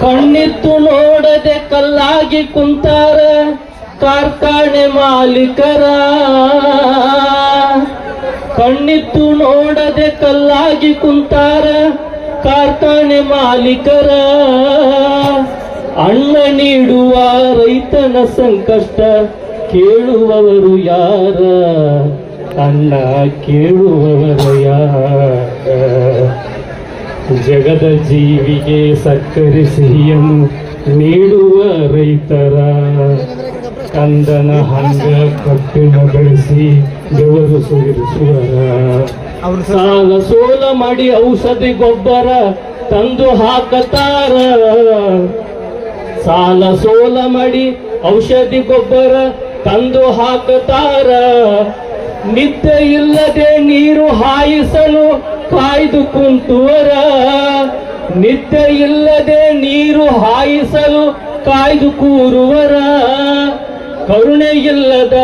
ಕಣ್ಣಿತ್ತು ನೋಡದೆ ಕಲ್ಲಾಗಿ ಕುಂತಾರ ಕಾರ್ಖಾನೆ ಮಾಲೀಕರ. ಕಣ್ಣಿತ್ತು ನೋಡದೆ ಕಲ್ಲಾಗಿ ಕುಂತಾರ ಕಾರ್ಖಾನೆ ಮಾಲೀಕರ. ಅಣ್ಣ ನೀಡುವ ರೈತನ ಸಂಕಷ್ಟ ಕೇಳುವವರು ಯಾರ? ಅಣ್ಣ ಕೇಳುವವರು ಯಾರ? ಜಗದ ಜೀವಿಗೆ ಸಕ್ಕರೆ ಸಿಹಿಯನ್ನು ನೀಡುವ ರೈತರ. ಕಂದನ ಹಂಗ ಕಟ್ಟಿನ ಬೆಳೆಸಿ ಬೆವರು ಸುರಿಸುವರ ಸಾಲ ಸೋಲ ಮಾಡಿ ಔಷಧಿ ಗೊಬ್ಬರ ತಂದು ಹಾಕತಾರ. ಸಾಲ ಸೋಲ ಮಾಡಿ ಔಷಧಿ ಗೊಬ್ಬರ ತಂದು ಹಾಕತಾರ. ನಿತ್ಯ ಇಲ್ಲದೆ ನೀರು ಹಾಯಿಸಲು ಕಾಯ್ದು ಕುಂತುವರ ನಿದ್ದೆ ಇಲ್ಲದೆ ನೀರು ಹಾಯಿಸಲು ಕಾಯ್ದು ಕೂರುವರ ಕರುಣೆ ಇಲ್ಲದ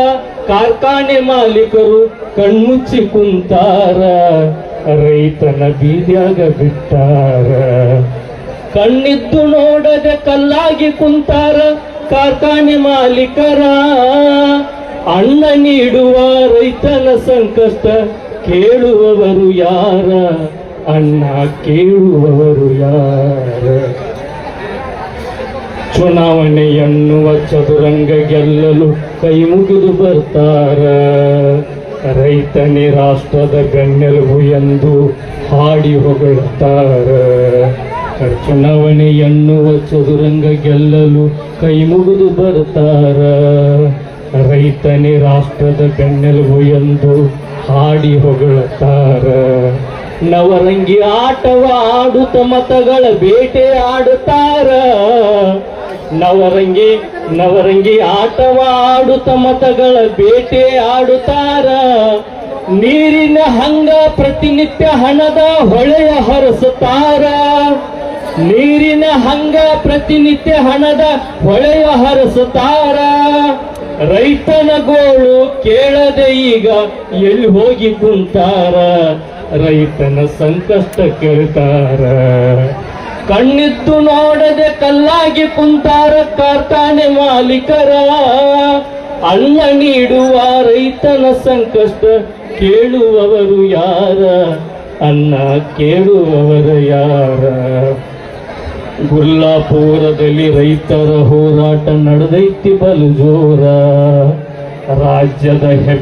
ಕಾರ್ಖಾನೆ ಮಾಲೀಕರು ಕಣ್ಮುಚ್ಚಿ ಕುಂತಾರ, ರೈತನ ಬೀದ್ಯಾಗ ಬಿಟ್ಟಾರ. ಕಣ್ಣಿದ್ದು ನೋಡದೆ ಕಲ್ಲಾಗಿ ಕುಂತಾರ ಕಾರ್ಖಾನೆ ಮಾಲೀಕರ. ಅಣ್ಣ ನೀಡುವ ರೈತನ ಸಂಕಷ್ಟ ಕೇಳುವವರು ಯಾರ? ಅಣ್ಣ ಕೇಳುವವರು ಯಾರ? ಚುನಾವಣೆ ಎನ್ನುವ ಚದುರಂಗ ಗೆಲ್ಲಲು ಕೈ ಮುಗಿದು ಬರ್ತಾರ. ರೈತನೇ ರಾಷ್ಟ್ರದ ಬೆನ್ನೆಲುಬು ಎಂದು ಹಾಡಿ ಹೊಗಳುತ್ತಾರ ಚುನಾವಣೆ ಎನ್ನುವ ಚದುರಂಗ ಗೆಲ್ಲಲು ಕೈ ಮುಗಿದು ಬರ್ತಾರ. ರೈತನೇ ರಾಷ್ಟ್ರದ ಬೆನ್ನೆಲುಬು ಎಂದು ಹಾಡಿ ಹೊಗಳುತ್ತಾರ. ನವರಂಗಿ ಆಟವ ಆಡುತ್ತ ಮತಗಳ ಬೇಟೆ ಆಡುತ್ತಾರ. ನವರಂಗಿ ನವರಂಗಿ ಆಟವ ಆಡುತ್ತ ಮತಗಳ ಬೇಟೆ ಆಡುತ್ತಾರ. ನೀರಿನ ಹಂಗ ಪ್ರತಿನಿತ್ಯ ಹಣದ ಹೊಳೆಯ ಹರಸುತ್ತಾರ. ನೀರಿನ ಹಂಗ ಪ್ರತಿನಿತ್ಯ ಹಣದ ಹೊಳೆಯ ಹರಸುತ್ತಾರ. ರೈತನ ಗೋಳು ಕೇಳದೆ ಈಗ ಎಲ್ಲಿ ಹೋಗಿ ಕುಂತಾರ? ರೈತನ ಸಂಕಷ್ಟ ಕೇಳ್ತಾರ. ಕಣ್ಣಿತ್ತು ನೋಡದೆ ಕಲ್ಲಾಗಿ ಕುಂತಾರ ಕಾರ್ಖಾನೆ ಮಾಲೀಕರ. ಅನ್ನ ನೀಡುವ ರೈತನ ಸಂಕಷ್ಟ ಕೇಳುವವರು ಯಾರ? ಅನ್ನ ಕೇಳುವವರು ಯಾರ? ಗುಲ್ಲಾಪುರದಲ್ಲಿ ರೈತರ ಹೋರಾಟ ನಡೆದೈತಿ ಬಲು ಜೋರ ರಾಜ್ಯದ ಹೆ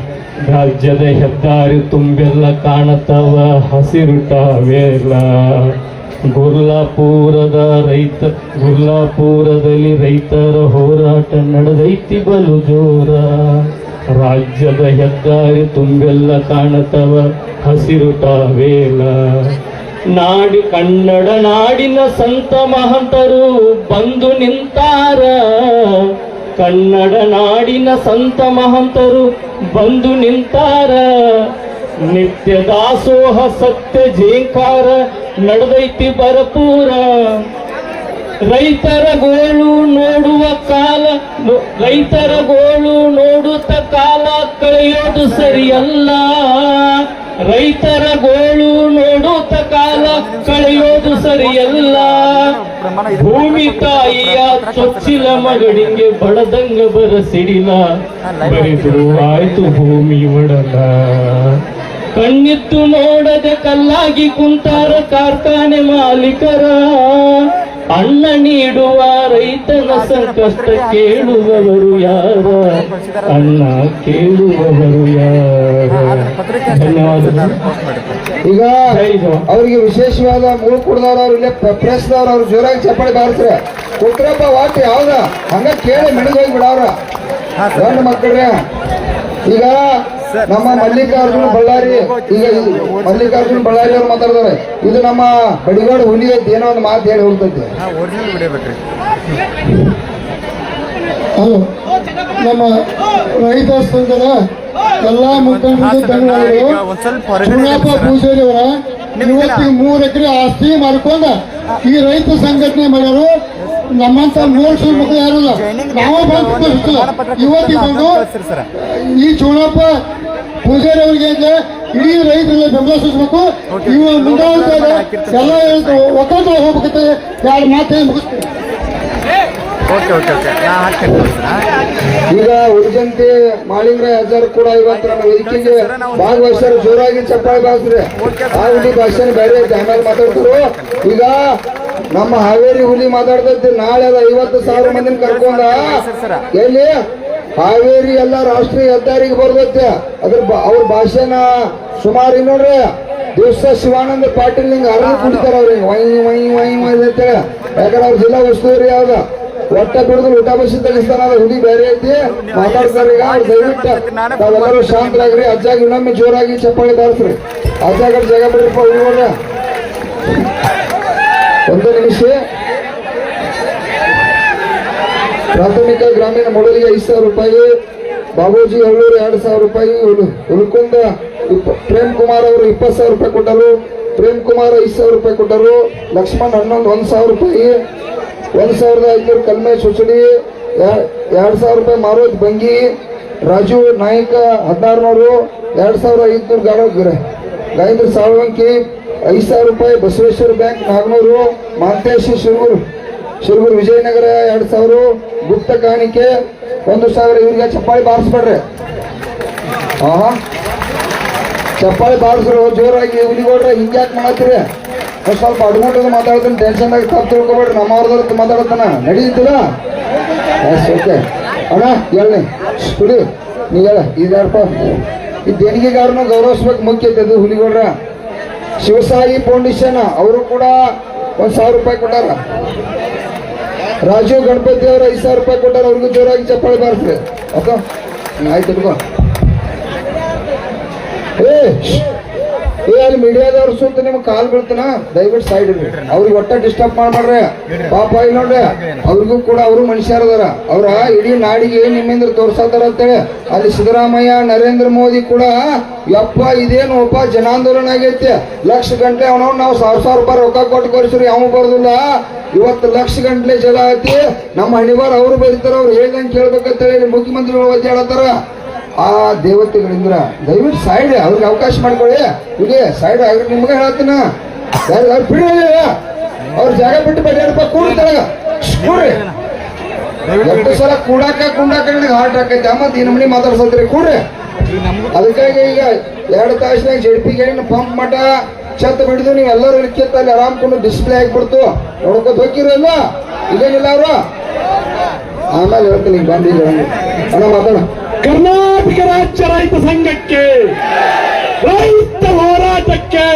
ರಾಜ್ಯದ ಹೆದ್ದಾರಿ ತುಂಬೆಲ್ಲ ಕಾಣತವ ಹಸಿರು ಟಾವೆಲ್ಲ ಗುರ್ಲಾಪುರದ ರೈತ ಗುರ್ಲಾಪುರದಲ್ಲಿ ರೈತರ ಹೋರಾಟ ನಡೆದೈತಿ ಬಲು ಜೋರ ರಾಜ್ಯದ ಹೆದ್ದಾರಿ ತುಂಬೆಲ್ಲ ಕಾಣತವ ಹಸಿರು ಟಾವೇಲ ನಾಡಿ ಕನ್ನಡ ನಾಡಿನ ಸಂತ ಮಹಂತರು ಬಂದು ನಿಂತಾರ. ಕನ್ನಡ ನಾಡಿನ ಸಂತ ಮಹಂತರು ಬಂದು ನಿಂತಾರ. ನಿತ್ಯ ದಾಸೋಹ ಸತ್ಯ ಜೇಂಕಾರ ನಡೆದೈತಿ ಬರಪೂರ ರೈತರ ಗೋಳು ನೋಡುವ ಕಾಲ, ರೈತರ ಗೋಳು ನೋಡುತ್ತ ಕಾಲ ಕಳೆಯೋದು ಸರಿಯಲ್ಲ. ರೈತರ ಗೋಳು ನೋಡುತ್ತ ಕಾಲ ಕಳೆಯೋದು ಸರಿಯಲ್ಲ. ಭೂಮಿ ತಾಯಿಯ ಚೊಚ್ಚಿಲ ಮಗಳಿಗೆ ಬಡದಂಗ ಬರಸಿಡಿಲ. ಬರೆದು ಆಯ್ತು ಭೂಮಿ ಒಡಲ. ಕಣ್ಣಿತ್ತು ನೋಡದೆ ಕಲ್ಲಾಗಿ ಕುಂತಾರ ಕಾರ್ಖಾನೆ ಮಾಲೀಕರ. ಅನ್ನ ನೀಡುವ ರೈತನ ಸಂಕಷ್ಟ ಕೇಳುವವರು ಯಾರ? ಅನ್ನ ಕೇಳುವವರು ಯಾರ? ಧನ್ಯವಾದ ಈಗ ಅವರಿಗೆ ವಿಶೇಷವಾದ ಮೂರು ಕುಡ್ದವ್ರು ಅವ್ರು ಇಲ್ಲೇ ಪ್ರೆಸ್ದವ್ರು ಅವ್ರು ಜೋರಾಗಿ ಚಪ್ಪಾಳಿ ಬಾರಿಸ್ರೆ ಕುಟ್ರಪ್ಪ ವಾಟ್ ಯಾವ್ದ? ಹಂಗ ಕೇಳಿ ಮಿಡಿದು ಹೋಗಿ ಬಿಡವ್ರ ಗಂಡು ಮಕ್ಕಳ್ರೆ ಈಗ ನಮ್ಮ ಮಲ್ಲಿಕಾರ್ಜುನ ಬಳ್ಳಾರಿ ಈಗ ಮಲ್ಲಿಕಾರ್ಜುನ ಬಳ್ಳಾರಿ ಅವ್ರು ಮಾತಾಡಿದಾರೆ ಇದು ನಮ್ಮ ಬಡಿಗಾಡು ಹುಲಿ ಐತಿ ಏನೋ ಒಂದು ಮಾತು ಹೇಳಿ ಹೋಗ್ತೈತಿ. ಹಲೋ ನಮ್ಮ ರೈತ ಸಂಘದ ಎಲ್ಲಾ ಮುಖಂಡರು ಧನ್ಯವಾದಗಳು. ಪೂಜಾರಿ ಅವರ. ಇವತ್ತಿಗೆ ಮೂರು ಎಕರೆ ಆಸ್ತಿ ಮಾಡ್ಕೊಂಡ ಈ ರೈತ ಸಂಘಟನೆ ಮಾಡೋರು ನಮ್ಮಂತ ನೋಡ್ಸ್ ಮಕ್ಕಳು ಯಾರಲ್ಲ ನಾವು ಬಂದು ಇವತ್ತಿ ಇವತ್ತಿಗೆ ಬಂದು ಈ ಚುನಾಪ ಪೂಜಾರಿ ಅವರಿಗೆ ಅಂದ್ರೆ ಇಡೀ ರೈತರಿಗೆ ಬೆಂಬಲ ಸೂಚಿಸಬೇಕು ಇವು ಮುಂದಾಗ ಎಲ್ಲ ಒಕ್ಕೂಟ ಹೋಗ್ಬೇಕಂತ ಎರಡು ಮಾತು ಓಕೆ ಓಕೆ ಓಕೆ ಈಗ ಉಳಿದಂತೆ ಮಾಳಿಂಗ್ರ ಹಜಾರ್ ಕೂಡ ಇವತ್ತು ನಮ್ಮ ವೇದಿಕೆಗೆ ಭಾಗವಹಿಸ್ತಾರೆ. ಜೋರಾಗಿ ಚಪ್ಪಾಳೆ ಬಾರಿಸ್ರಿ ಆ ಹುಲಿ ಭಾಷೆ ಬೇರೆ ಐತೆ. ಆಮೇಲೆ ಮಾತಾಡ್ತಾರೆ ಈಗ ನಮ್ಮ ಹಾವೇರಿ ಹುಲಿ ಮಾತಾಡ್ತೈತಿ ನಾಳೆ ಐವತ್ತು ಸಾವಿರ ಮಂದಿನ ಕರ್ಕೊಂಡ. ಎಲ್ಲಿ? ಹಾವೇರಿ ಎಲ್ಲ ರಾಷ್ಟ್ರೀಯ ಹೆದ್ದಾರಿಗೆ ಬರ್ತೈತೆ ಅದ್ರ ಅವ್ರ ಭಾಷೆನ ಸುಮಾರು ನೋಡ್ರಿ. ದಿವಸ ಶಿವಾನಂದ ಪಾಟೀಲ್ ನಿಂಗೆ ಅರ್ಧ ಕುಡಿತಾರ ಅವ್ರಿಗೆ ವೈ ವೈ ವೈ ವೈ ಅಂತೇಳಿ ಯಾಕಂದ್ರೆ ಅವ್ರ ಜಿಲ್ಲಾ ಉಸ್ತುವಾರಿ ಯಾವ್ದ? ಒಟ್ಟ ಬಿಡುದು ಊಟ ಬಸ್ ತೆಗಿಸ್ತಾನ ಹುಡಿ ಬೇರೆ ಐತಿ. ಮಾತಾಡ್ತಾರೆ ಈಗ ದಯವಿಟ್ಟು ತಾವೆಲ್ಲರೂ ಶಾಂತರಾಗ್ರಿ. ಅಜ್ಜಾಗ ಇನ್ನೊಮ್ಮೆ ಜೋರಾಗಿ ಚಪ್ಪಾಳಿ ಬಾರಿಸ್ರಿ. ಅಜ್ಜಾಗ ಜಾಗ ಬಿಡ್ರಿ ನೋಡ್ರಿ. ಒಂದು ನಿಮಿಷ. ಪ್ರಾಥಮಿಕ ಗ್ರಾಮೀಣ ಮೊದಲಿಗೆ ಐದು ಸಾವಿರ ರೂಪಾಯಿ, ಬಾಬೂಜಿ ಹಳ್ಳೂರು ಎರಡು ಸಾವಿರ ರೂಪಾಯಿ ಉಲ್ಕುಂದ ಪ್ರೇಮ್ ಕುಮಾರ್ ಅವರು ಇಪ್ಪತ್ತು ಸಾವಿರ ರೂಪಾಯಿ ಕೊಟ್ಟರು. ಪ್ರೇಮ್ ಕುಮಾರ್ ಐದು ಸಾವಿರ ರೂಪಾಯಿ ಕೊಟ್ಟರು. ಲಕ್ಷ್ಮಣ್ ಹನ್ನೊಂದು ಒಂದು ಸಾವಿರ ರೂಪಾಯಿ. ಒಂದು ಸಾವಿರದ ಐನೂರು ಕಲ್ಮೆ ಸುಸಡಿ ಎರಡು ಸಾವಿರ ರೂಪಾಯಿ ಮಾರೋಜ್ ಬಂಗಿ, ರಾಜು ನಾಯಕ ಹದಿನಾರುನೂರು, ಎರಡು ಸಾವಿರ ಐದುನೂರು ಗಾಡ ಗಾಯಂದ್ರ ಸಾಳ್ವಂಕಿ ಐದು ಸಾವಿರ ರೂಪಾಯಿ, ಬಸವೇಶ್ವರ ಬ್ಯಾಂಕ್ ನಾಗನೂರು, ಮಾಂತೇಶ್ ಶಿರೂರು ಶಿರೂರು ವಿಜಯನಗರ ಎರಡು ಸಾವಿರ ಗುಪ್ತ ಕಾಣಿಕೆ, ಒಂದು ಸಾವಿರ ಇವ್ರಿಗೆ ಚಪ್ಪಾಳಿ ಬಾರಿಸ್ಬೇಡ್ರಿ. ಆಹಾ. ಚಪ್ಪಾಳಿ ಬಾರಿಸ್ರು, ಜೋರಾಗಿ ಹುಲಿಗೋಡ್ರ ಹಿಂಗೆ ಯಾಕೆ ಮಾಡತ್ತೀರಿ? ಸ್ವಲ್ಪ ಅಡ್ಗೊಂಡು ಮಾತಾಡ್ತಾನೆ ಆಗಿ ತಪ್ಪು ತಿಳ್ಕೊಬೇಡ್ರಿ ನಮ್ಮವ್ರದ್ರ ಮಾತಾಡ್ತಾನ ನಡೀತಿಲ್ಲ ಎಸ್ ಓಕೆ ಅಣ್ಣ ಹೇಳಿ ಕುಡಿ ನೀ ಹೇಳ ಈ ದೇಣಿಗೆಗಾರನು ಗೌರವಿಸ್ಬೇಕು, ಮುಖ್ಯ ಅದು ಹುಲಿಗೌಡ್ರ ಶಿವಸಾಯಿ ಫೌಂಡೇಶನ್, ಅವರು ಕೂಡ ಒಂದು ಸಾವಿರ ರೂಪಾಯಿ ಕೊಟ್ಟಾರ. ರಾಜೀವ್ ಗಣಪತಿ ಅವರು ಐದು ಸಾವಿರ ರೂಪಾಯಿ ಕೊಟ್ಟಾರ ಅವ್ರಿಗೂ ಜೋರಾಗಿ ಚಪ್ಪಾಳೆ ಬಾರಿಸ್ರಿ ಓಕೆ ಆಯ್ತು ಏ. ಏ, ಅಲ್ಲಿ ಮೀಡಿಯಾದವ್ರು ಸುತ್ತ ನಿಮ್ಗೆ ಕಾಲ್ ಬೀಳ್ತಾನ? ದಯವಿಟ್ಟು ಸೈಡ್ ಇರ್ರಿ. ಅವ್ರಿಗೆ ಒಟ್ಟ ಡಿಸ್ಟರ್ಬ್ ಮಾಡ್ಬೇಡ್ರಿ. ಪಾಪ ಇಲ್ಲಿ ನೋಡ್ರಿ, ಅವ್ರಿಗೂ ಕೂಡ ಅವರು ಮನುಷ್ಯರದಾರ ಅವ್ರ ಇಡೀ ನಾಡಿಗೆ ನಿಮ್ಮಿಂದ ತೋರ್ಸತ್ತಾರ ಅಂತೇಳಿ ಅಲ್ಲಿ ಸಿದ್ದರಾಮಯ್ಯ, ನರೇಂದ್ರ ಮೋದಿ ಕೂಡ ಯಪ್ಪ, ಇದೇನು ಒಬ್ಬ ಜನಾಂದೋಲನ ಆಗೈತಿ. ಲಕ್ಷ ಗಂಟೆ ಅವನವ್ ನಾವು ಸಾವಿರ ಸಾವಿರ ರೂಪಾಯಿ ರೊಕ್ಕ ಕೊಟ್ಟು ಕೊರಿಸ್ರಿ ಅವ್ನು ಬರೋದಿಲ್ಲ. ಇವತ್ತು ಲಕ್ಷ ಗಂಟ್ಲೆ ಜನ ಐತಿ ನಮ್ಮ ಹಣಿವಾರ ಅವರು ಬರೀತಾರ ಅವ್ರು ಹೇಳಿ ಕೇಳ್ಬೇಕಂತೇಳಿ ಮುಖ್ಯಮಂತ್ರಿಗಳು ಒದ್ದಾಡತ್ತಾರ ಆ ದೇವತೆಗಳಿಂದ ದಯವಿಟ್ಟು ಸೈಡ್ ಅವ್ರಿಗೆ ಅವಕಾಶ ಮಾಡ್ಕೊಳ್ಳಿ. ಇಲ್ಲಿ ಸೈಡ್ ಆಗ್ರಿ ನಿಮ್ಗೆ ಹೇಳ್ತೀನ ಅವ್ರು ಬಿಡಿ ಅವ್ರ ಜಾಗ ಬಿಟ್ಟು ಬಡ್ಯಾಡಪ್ಪ ಕೂಡ್ತಾರ. ಕೂಡ್ರಿ. ಎಷ್ಟು ಸಲ ಕೂಡಾಕ ಕುಂಡಾಕ ಹಾರ್ಟ್ ಹಾಕೈತೆ ಮತ್ತೆ ಈ ನಮ್ಮನಿ ಮಾತಾಡ್ಸತ್ರಿ ಕೂಡ್ರಿ. ಅದಕ್ಕಾಗಿ ಈಗ ಎರಡು ತಾಸಿನಾಗ ಜಡ್ಪಿಗೆ ಪಂಪ್ ಮಠ ಛತ್ ಬಿಡಿದು ನೀವು ಎಲ್ಲರೂ ಇಳಿಕೆತ್ತ ಅಲ್ಲಿ ಆರಾಮ್ ಕೊಂಡು ಡಿಸ್ಪ್ಲೇ ಆಗಿಬಿಡ್ತು. ನೋಡ್ಕೊತ ಹೋಗಿರಲ್ಲ ಇದೇನಿಲ್ಲ ಅವರು? ಆಮೇಲೆ ಹೇಳ್ತೀನಿ ಬಂದಿಲ್ಲ ಅಣ್ಣ ಮಾತಾಡ. ಕರ್ನಾಟಕ ರಾಜ್ಯ ರೈತ ಸಂಘಕ್ಕೆ ರೈತ ಹೋರಾಟಕ್ಕೆ